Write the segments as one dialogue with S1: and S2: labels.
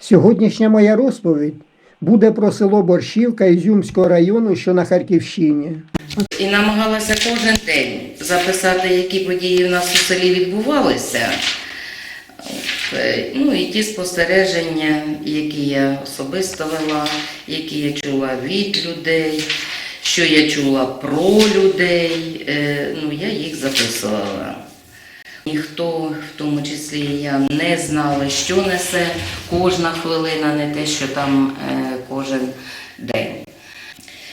S1: Сьогоднішня моя розповідь буде про село Борщівка Ізюмського району, що на Харківщині.
S2: І намагалася кожен день записати, які події в нас у селі відбувалися. Е, Ну і ті спостереження, які я особисто вела, які я чула від людей, що я чула про людей, е, ну я їх записувала. Ніхто, в тому числі я, не знали, що несе кожна хвилина, не те, що там е, кожен день.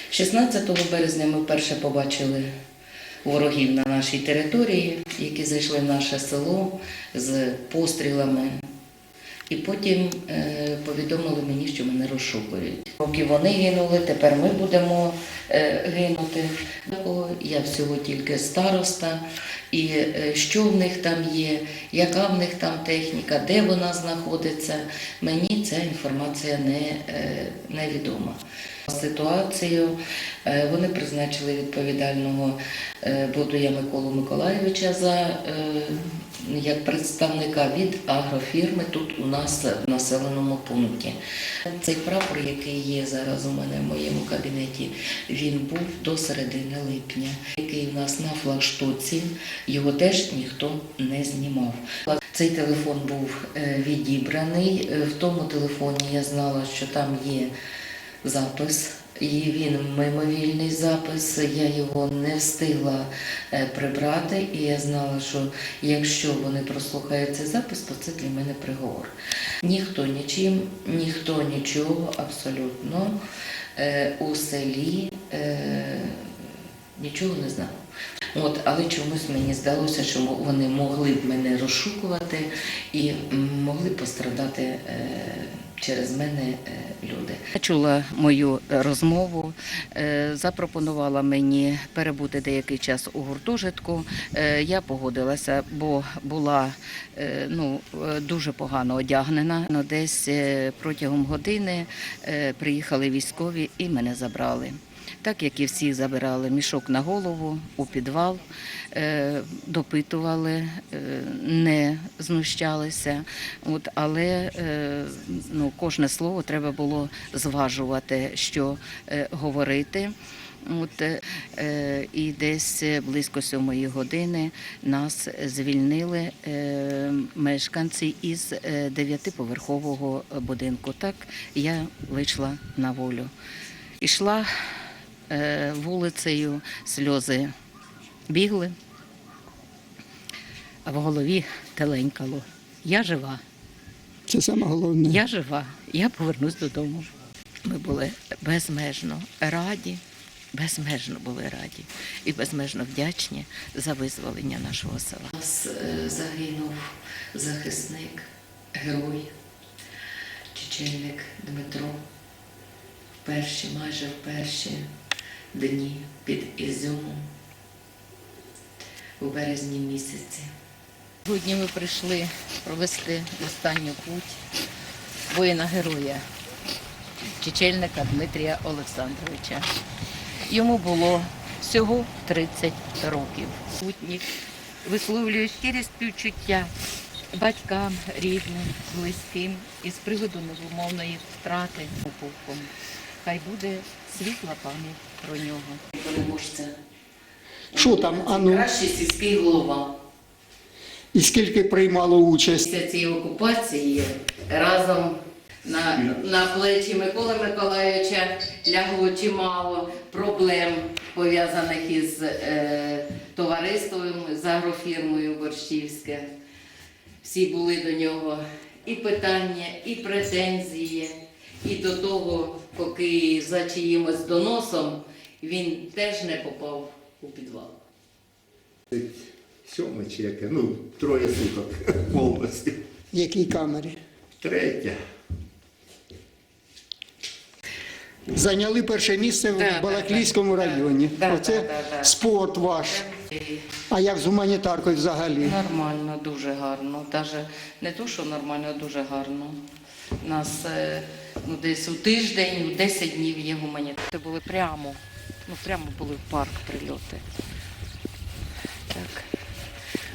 S2: 16 березня ми вперше побачили ворогів на нашій території, які зайшли в наше село з пострілами. І потім е, повідомили мені, що мене розшукують. Поки вони гинули, тепер ми будемо е, гинути. Я всього тільки староста, і е, що в них там є, яка в них там техніка, де вона знаходиться, мені ця інформація не, невідома. Ситуацію вони призначили відповідального Бодуя Миколу Миколайовича за як представника від агрофірми тут у нас в населеному пункті. Цей прапор, який є зараз у мене в моєму кабінеті, він був до середини липня, який у нас на флагштоці, його теж ніхто не знімав. Цей телефон був е, відібраний. В тому телефоні я знала, що там є запис. І він мимовільний запис, я його не встигла е, прибрати, і я знала, що якщо вони прослухають цей запис, то це для мене приговор. Ніхто нічим, ніхто нічого абсолютно е, у селі е, нічого не знав. От, але чомусь мені здалося, що вони могли б мене розшукувати і могли пострадати через мене е, люди. Чула мою е, розмову, е, запропонувала мені перебути деякий час у гуртожитку. Я погодилася, бо була ну, дуже погано одягнена. Ну, Десь протягом години приїхали військові і мене забрали. Так як і всіх забирали мішок на голову у підвал, е, допитували, е, не знущалися. От, але е, ну, кожне слово треба було зважувати, що говорити. От, і десь близько сьомої години нас звільнили мешканці із дев'ятиповерхового будинку. Так я вийшла на волю. Ішла вулицею, сльози бігли, а в голові теленькало. Я жива,
S1: Це саме головне.
S2: я жива, я повернусь додому. Ми були безмежно раді, безмежно були раді і безмежно вдячні за визволення нашого села. У нас е, загинув захисник, герой, чечельник Дмитро в перші, майже в перші дні під Ізюмом у березні місяці. Сьогодні ми прийшли провести останню путь воїна-героя, чечельника Дмитрія Олександровича. Йому було всього 30 років. Путник висловлює щирі співчуття батькам, рідним, близьким із приводу невимовної втрати полком. Хай буде світла пам'ять про нього. Переможця.
S1: Що там, а ну?
S2: Кращий сільський голова.
S1: І скільки приймало участь?
S2: Після цієї окупації разом на, на плечі Миколи Миколайовича лягло чимало проблем, пов'язаних із е, товариством, з агрофірмою Борщівське. Всі були до нього і питання, і претензії, і до того, поки за чиїмось доносом він теж не попав у підвал.
S3: Сьоме чи яке, ну, троє суток повністю.
S1: В якій камері?
S3: Третє.
S1: Зайняли перше місце
S2: да,
S1: в Балаклійському
S2: да,
S1: районі.
S2: да,
S1: Оце
S2: да, да, да.
S1: спорт ваш. А як з гуманітаркою взагалі?
S2: Нормально, дуже гарно. Даже не то, що нормально, а дуже гарно. Нас е, ну, десь у тиждень, у 10 днів є гуманітарні.
S4: Це були прямо, ну прямо були в парк прильоти. Так.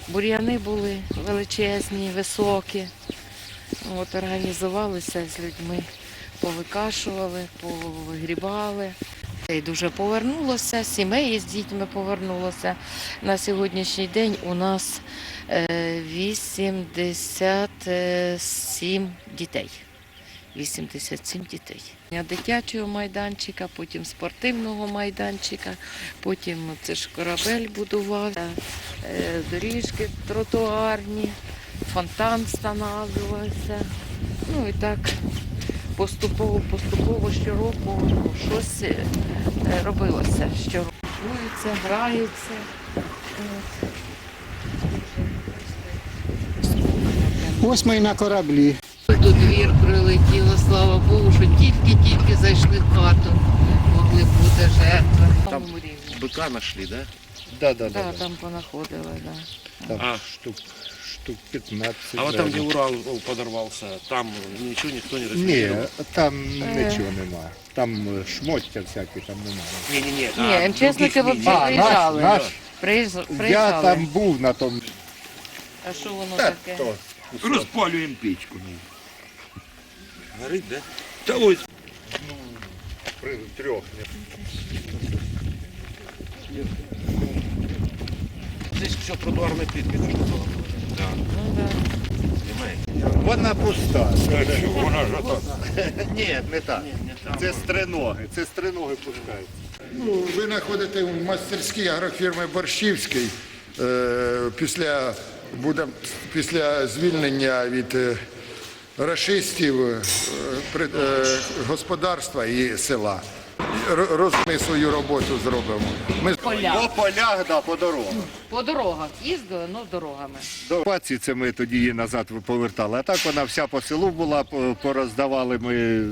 S4: Бур'яни були величезні, високі.
S2: От організувалися з людьми, повикашували, повигрібали. І дуже повернулося, сімей з дітьми повернулося. На сьогоднішній день у нас е, 87 дітей. 87 дітей. Дитячого майданчика, потім спортивного майданчика, потім це ж корабель будувався, е, доріжки тротуарні, фонтан встановлювався. Ну і так поступово, поступово щороку ну, щось е, робилося. Щороку Гуються, граються.
S1: Ось ми і на кораблі.
S5: До двір прилетіло, слава Богу, що тільки-тільки зайшли в хату, могли бути жертви.
S3: Там
S2: Тому рівні.
S3: Быка нашли, да?
S6: Да, да,
S2: Да,
S6: да.
S2: там понаходили, да.
S6: Там
S3: А.
S6: штук, штук 15.
S3: А вот там, где. Урал подорвался, там ничего никто не
S6: Ні,
S3: разместил?
S6: там нічого нема. Там е, шмоття всякі там немає.
S3: Не-не-не.
S2: Ні, МЧСники
S3: других
S2: взагалі
S3: линий.
S2: приїжджали.
S6: наш,
S2: Приїж-
S6: Я
S2: Приїжджали.
S6: там був на тому.
S2: А що воно
S6: Та,
S2: таке?
S6: то,
S3: Розпалюємо печку. Горить, да? Та ось.
S6: при трьох.
S3: Здесь все тротуарной плиткой
S2: Ну, да.
S3: Понимаете?
S6: Вона пуста.
S3: Вона ж.
S6: Ні, не так. Це стриноги. Це стриноги пускаються.
S7: Ну, ви знаходите в мастерській агрофірми Борщівський е, після, буде, після звільнення від е, рашистів е, господарства і села. Р- Роз, ми свою роботу зробимо. Ми
S6: По полях, да, по дорогах.
S2: По дорогах їздили, ну дорогами.
S6: До окупації це ми тоді її назад повертали. А так вона вся по селу була, пороздавали ми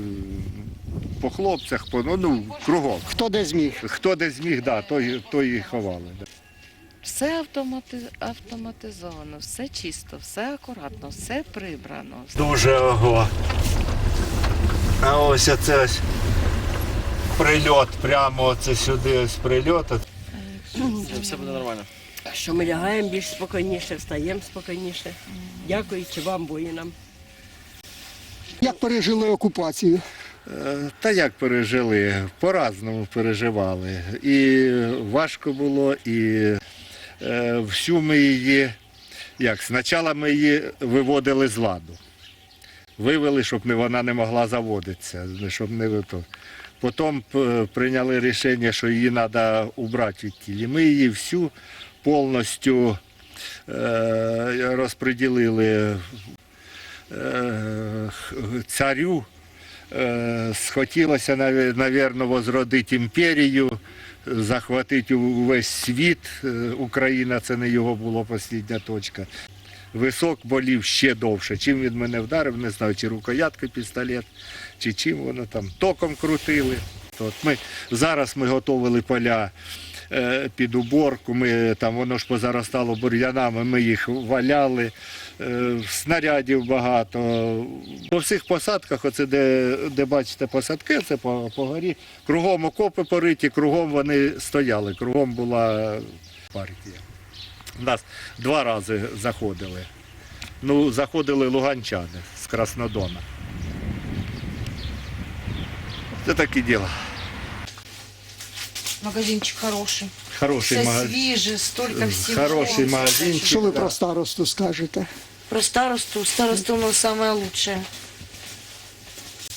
S6: по хлопцях, по, ну, ну, кругом.
S1: Хто де зміг?
S6: Хто де зміг, да, той, той і ховали. Да.
S2: Все автомати... автоматизовано, все чисто, все акуратно, все прибрано.
S6: Дуже ого. А ось оце ось прильот, прямо оце сюди ось прильот.
S3: Все буде нормально.
S8: що ми лягаємо більш спокійніше, встаємо спокійніше, дякуючи вам, воїнам.
S1: Як пережили окупацію?
S6: Е, Та як пережили? По-разному переживали. І важко було, і е, всю ми її, як, спочатку ми її виводили з ладу. Вивели, щоб вона не могла заводитися, щоб не то. Потім прийняли рішення, що її треба убрати від тілі. Ми її всю повністю е, розподілили е, царю. Е, Схотілося, навірно, возродити імперію, захватити увесь світ. Е, Україна це не його була остання точка. Висок болів ще довше. Чим він мене вдарив, не знаю, чи рукоятка пістолет, чи чим воно там током крутили. От ми, зараз ми готували поля е, під уборку, ми, там, воно ж позаростало бур'янами, ми їх валяли, е, снарядів багато. По всіх посадках, оце де, де бачите посадки, це по, по горі, кругом окопи пориті, кругом вони стояли, кругом була партія. Нас два рази заходили. Ну, заходили луганчани з Краснодона. Це таке діло.
S9: Магазинчик хороший.
S6: Хороший
S9: Все
S6: магазин.
S9: свіже, столько всего.
S6: Хороший магазинчик.
S1: Що ви про старосту скажете?
S9: Про старосту. Староста у нас самая лучшая.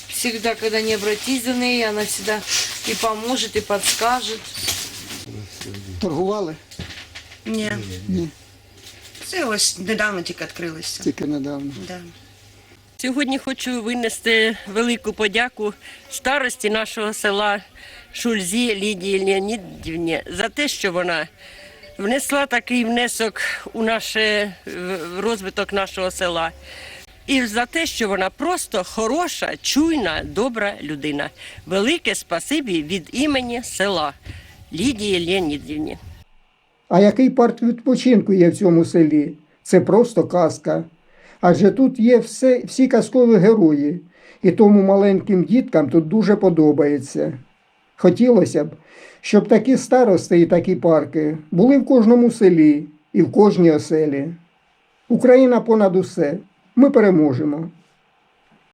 S9: Всегда, когда не обратись за ней, она всегда и поможет, и подскажет.
S1: Торгували?
S10: Ні.
S1: Ні.
S10: Це ось недавно тільки відкрилося.
S1: Тільки недавно.
S10: Да.
S8: Сьогодні хочу винести велику подяку старості нашого села Шульзі Лідії Леонідівні за те, що вона внесла такий внесок у наше в розвиток нашого села. І за те, що вона просто хороша, чуйна, добра людина. Велике спасибі від імені села Лідії Леонідівні.
S1: А який парк відпочинку є в цьому селі? Це просто казка. Адже тут є все, всі казкові герої, і тому маленьким діткам тут дуже подобається. Хотілося б, щоб такі старости і такі парки були в кожному селі і в кожній оселі. Україна понад усе. Ми переможемо.